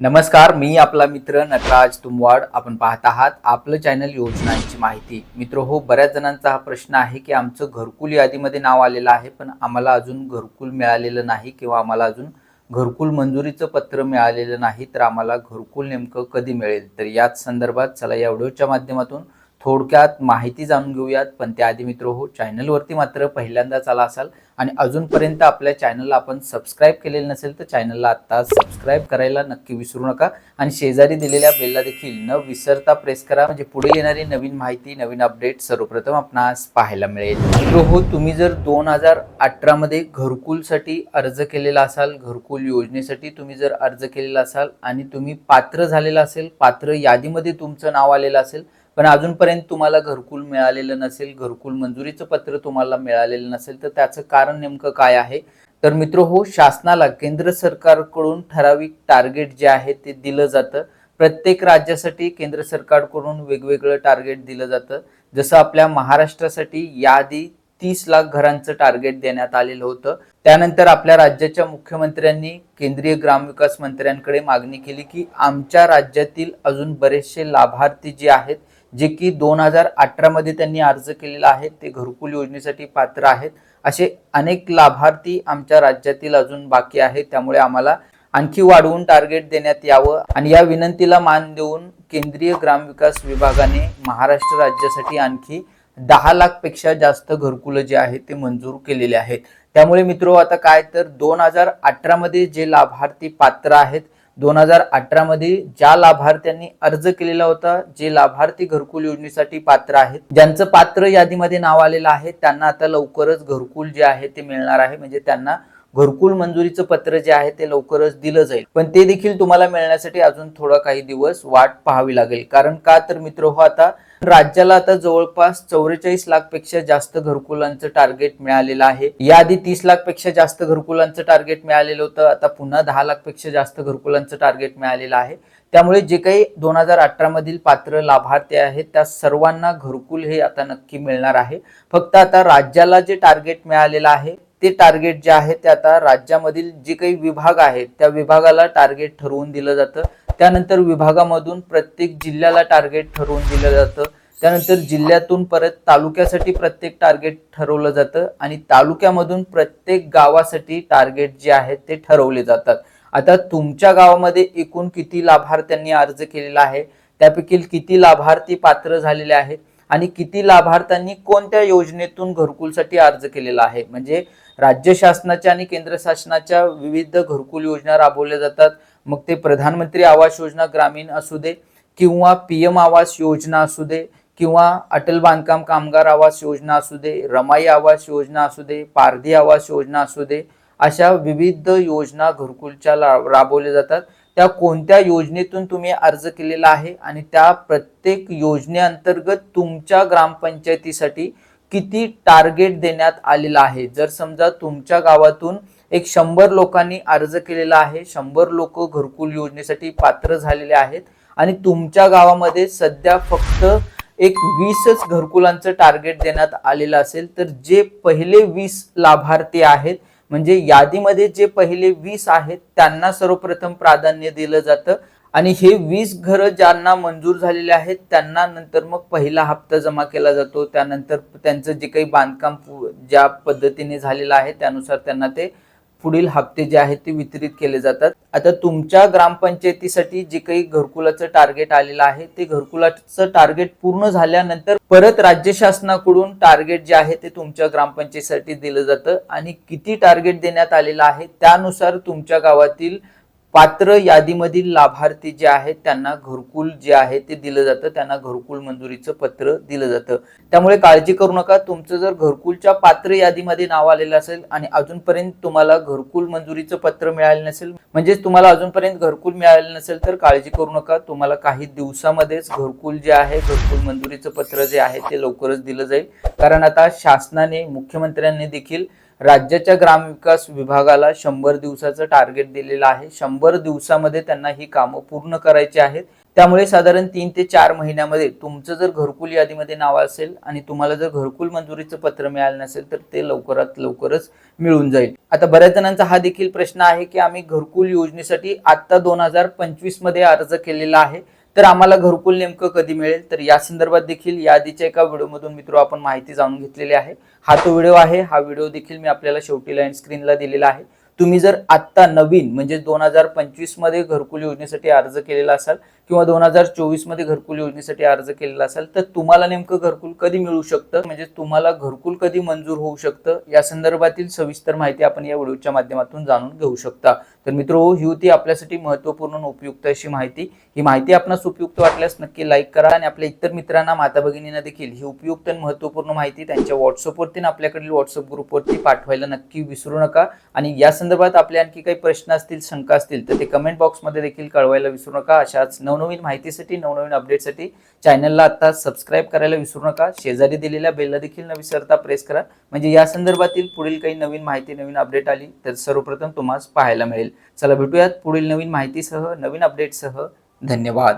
नमस्कार मी आपला मित्र नटराज तुमवाड. आपण पाहत आहात आपलं चॅनल योजनांची माहिती. मित्र हो बऱ्याच जणांचा हा प्रश्न आहे की आमचं घरकुल यादीमध्ये नाव आलेलं आहे पण आम्हाला अजून घरकुल मिळालेलं नाही किंवा आम्हाला अजून घरकुल मंजुरीचं पत्र मिळालेलं नाही तर आम्हाला घरकुल नेमकं कधी मिळेल? तर याच संदर्भात चला या व्हिडिओच्या माध्यमातून थोडक्यात माहिती जाणून घेऊयात पण त्याआधी मित्र हो चॅनलवरती मात्र पहिल्यांदाच आला असाल आणि अजूनपर्यंत आपल्या चॅनलला आपण सबस्क्राईब केलेलं नसेल तर चॅनलला आत्ता सबस्क्राईब करायला नक्की विसरू नका आणि शेजारी दिलेल्या बेलला देखील न विसरता प्रेस करा म्हणजे पुढे येणारी नवीन माहिती नवीन अपडेट सर्वप्रथम आपणास पाहायला मिळेल. मित्र हो तुम्ही जर दोन हजार अठरामध्ये घरकुलसाठी अर्ज केलेला असाल घरकुल योजनेसाठी तुम्ही जर अर्ज केलेला असाल आणि तुम्ही पात्र झालेला असेल पात्र यादीमध्ये तुमचं नाव आलेलं असेल पण अजूनपर्यंत तुम्हाला घरकुल मिळालेलं नसेल घरकुल मंजुरीचं पत्र तुम्हाला मिळालेलं नसेल तर त्याचं कारण नेमकं काय आहे? तर मित्र हो शासनाला केंद्र सरकारकडून ठराविक टार्गेट जे आहे ते दिलं जातं. प्रत्येक राज्यासाठी केंद्र सरकारकडून वेगवेगळं टार्गेट दिलं जातं. जसं आपल्या महाराष्ट्रासाठी याआधी तीस लाख घरांचं टार्गेट देण्यात आलेलं होतं. त्यानंतर आपल्या राज्याच्या मुख्यमंत्र्यांनी केंद्रीय ग्रामविकास मंत्र्यांकडे मागणी केली की आमच्या राज्यातील अजून बरेचसे लाभार्थी जे आहेत जे की दोन हजार अठरामध्ये त्यांनी अर्ज केलेला आहे ते घरकुल योजनेसाठी पात्र आहेत. असे अनेक लाभार्थी आमच्या राज्यातील अजून बाकी आहेत त्यामुळे आम्हाला आणखी वाढवून टार्गेट देण्यात यावं. आणि या विनंतीला मान देऊन केंद्रीय ग्रामविकास विभागाने महाराष्ट्र राज्यासाठी आणखी दहा लाखपेक्षा जास्त घरकुलं जे आहेत ते मंजूर केलेले आहेत. त्यामुळे मित्रो आता काय तर दोन हजार अठरामध्ये जे लाभार्थी पात्र आहेत दोन हजार अठरामध्ये ज्या लाभार्थ्यांनी अर्ज केलेला होता जे लाभार्थी घरकुल योजनेसाठी पात्र आहेत ज्यांचं पात्र यादीमध्ये नाव आलेलं आहे त्यांना आता लवकरच घरकुल जे आहे ते मिळणार आहे. म्हणजे त्यांना घरकुल मंजुरीचं पत्र जे आहे ते लवकरच दिलं जाईल. पण ते देखील तुम्हाला मिळण्यासाठी अजून थोडा काही दिवस वाट पाहावी लागेल. कारण का तर मित्र हो आता राज्याला आता जवळपास चौवेचाळीस लाखपेक्षा जास्त घरकुलांचं टार्गेट मिळालेलं आहे. याआधी तीस लाखपेक्षा जास्त घरकुलांचं टार्गेट मिळालेलं होतं. आता पुन्हा दहा लाखपेक्षा जास्त घरकुलांचं टार्गेट मिळालेलं आहे. त्यामुळे जे काही दोन हजार अठरा मधील पात्र लाभार्थी आहेत त्या सर्वांना घरकुल हे आता नक्की मिळणार आहे. फक्त आता राज्याला जे टार्गेट मिळालेलं आहे ते टार्गेट जे आहे ते आता राज्यामधील जे काही विभाग आहेत त्या विभागाला टार्गेट ठरवून दिलं जातं. त्यानंतर विभागामधून प्रत्येक जिल्ह्याला टार्गेट ठरवून दिलं जातं. त्यानंतर जिल्ह्यातून परत तालुक्यासाठी प्रत्येक टार्गेट ठरवलं जातं आणि तालुक्यामधून प्रत्येक गावासाठी टार्गेट जे आहेत ते ठरवले जातात. आता तुमच्या गावामध्ये एकूण किती लाभार्थ्यांनी अर्ज केलेला आहे? त्यापैकी किती लाभार्थी पात्र झालेले आहेत? आणि किती लाभार्थ्यांनी कोणत्या योजनेतून घरकुलसाठी अर्ज केलेला आहे? म्हणजे राज्य शासनाच्या आणि केंद्र शासनाच्या विविध घरकुल योजना राबवल्या जातात. मग ते प्रधानमंत्री आवास योजना ग्रामीण असू दे किंवा पी एम आवास योजना असू दे किंवा अटल बांधकाम कामगार आवास योजना असू दे रमाई आवास योजना असू दे पारधी आवास योजना असू दे अशा विविध योजना घरकुलच्या राबवल्या जातात. त्या कोणत्या योजनेतून तुम्ही अर्ज केलेला आहे आणि त्या प्रत्येक योजनेअंतर्गत तुमच्या ग्रामपंचायतीसाठी किती टार्गेट देण्यात आलेलं आहे? जर समजा तुमच्या गावातून एक शंभर लोकांनी अर्ज केलेला आहे. शंभर लोक घरकुल योजनेसाठी पात्र झालेले आहेत. आणि तुमच्या गावामध्ये सध्या फक्त एक वीसच घरकुलांचं टार्गेट देण्यात आलेलं असेल तर जे पहिले वीस लाभार्थी आहेत म्हणजे यादीमध्ये जे पहिले वीस आहेत त्यांना सर्वप्रथम प्राधान्य दिलं जातं. आणि हे वीस घरं ज्यांना मंजूर झालेले आहेत त्यांना नंतर मग पहिला हप्ता जमा केला जातो. त्यानंतर त्यांचं जे काही बांधकाम ज्या पद्धतीने झालेलं आहे त्यानुसार त्यांना ते पुढील हप्ते जे आहेत ते वितरित केले जातात. आता तुमच्या ग्रामपंचायतीसाठी जे काही घरकुलाचं टार्गेट आलेलं आहे ते घरकुलाचं टार्गेट पूर्ण झाल्यानंतर परत राज्य शासनाकडून टार्गेट जे आहे ते तुमच्या ग्रामपंचायतीसाठी दिलं जातं. आणि किती टार्गेट देण्यात आलेलं आहे त्यानुसार तुमच्या गावातील पात्र यादीमधील लाभार्थी जे आहेत त्यांना घरकुल जे आहे ते दिलं जातं. त्यांना घरकुल मंजुरीचं पत्र दिलं जातं. त्यामुळे काळजी करू नका. तुमचं जर घरकुलच्या पात्र यादीमध्ये नाव आलेलं असेल आणि अजूनपर्यंत तुम्हाला घरकुल मंजुरीचं पत्र मिळालं नसेल म्हणजेच तुम्हाला अजूनपर्यंत घरकुल मिळालेलं नसेल तर काळजी करू नका. तुम्हाला काही दिवसामध्येच घरकुल जे आहे घरकुल मंजुरीचं पत्र जे आहे ते लवकरच दिलं जाईल. कारण आता शासनाने मुख्यमंत्र्यांनी देखील राज्याच्या ग्रामविकास विभागाला शंभर दिवसाचं टार्गेट दिलेलं आहे. शंभर दिवसामध्ये त्यांना ही कामं पूर्ण करायची आहेत. त्यामुळे साधारण तीन ते चार महिन्यामध्ये तुमचं जर घरकुल यादीमध्ये नाव असेल आणि तुम्हाला जर घरकुल मंजुरीचं पत्र मिळालं नसेल तर ते लवकरात लवकरच मिळून जाईल. आता बऱ्याच जणांचा हा देखील प्रश्न आहे की आम्ही घरकुल योजनेसाठी आता दोन हजार पंचवीसमध्ये अर्ज केलेला आहे. तर आम्हाला घरकुल नेमकं कधी मिळेल? तर या संदर्भात देखील या आधीच्या एका व्हिडिओमधून मित्र आपण माहिती जाणून घेतलेली आहे. हा तो व्हिडिओ आहे. हा व्हिडिओ देखील मी आपल्याला शेवटी लाईन स्क्रीनला दिलेला आहे. तुम्ही जर आत्ता नवीन म्हणजे दोन हजार पंचवीसमध्ये घरकुल योजनेसाठी अर्ज केलेला असाल किंवा दोन हजार चोवीसमध्ये घरकुल योजनेसाठी अर्ज केलेला असाल तर तुम्हाला नेमकं घरकुल कधी मिळू शकतं? म्हणजे तुम्हाला घरकुल कधी मंजूर होऊ शकतं? या संदर्भातील सविस्तर माहिती आपण या व्हिडिओच्या माध्यमातून जाणून घेऊ शकता. तर मित्र ही होती आपल्यासाठी महत्त्वपूर्ण आणि उपयुक्त अशी माहिती. ही माहिती आपणास उपयुक्त वाटल्यास नक्की लाईक करा आणि आपल्या इतर मित्रांना माता भगिनींना देखील ही उपयुक्त आणि महत्त्वपूर्ण माहिती त्यांच्या व्हॉट्सअपवरती आणि आपल्याकडील व्हॉट्सअप ग्रुपवरती पाठवायला नक्की विसरू नका. आणि या संदर्भात आपले आणखी काही प्रश्न असतील शंका असतील तर ते कमेंट बॉक्समध्ये देखील कळवायला विसरू नका. अशाच नवनवीन माहितीसाठी नवनवीन अपडेटसाठी चॅनलला आता सबस्क्राईब करायला विसरू नका. शेजारी दिलेल्या बेलला देखील न विसरता प्रेस करा. म्हणजे या संदर्भातील पुढील काही नवीन माहिती नवीन अपडेट आली तर सर्वप्रथम तुम्हाला पाहायला मिळेल. चला भेटूयात पुढील नवीन माहितीसह नवीन अपडेटसह धन्यवाद.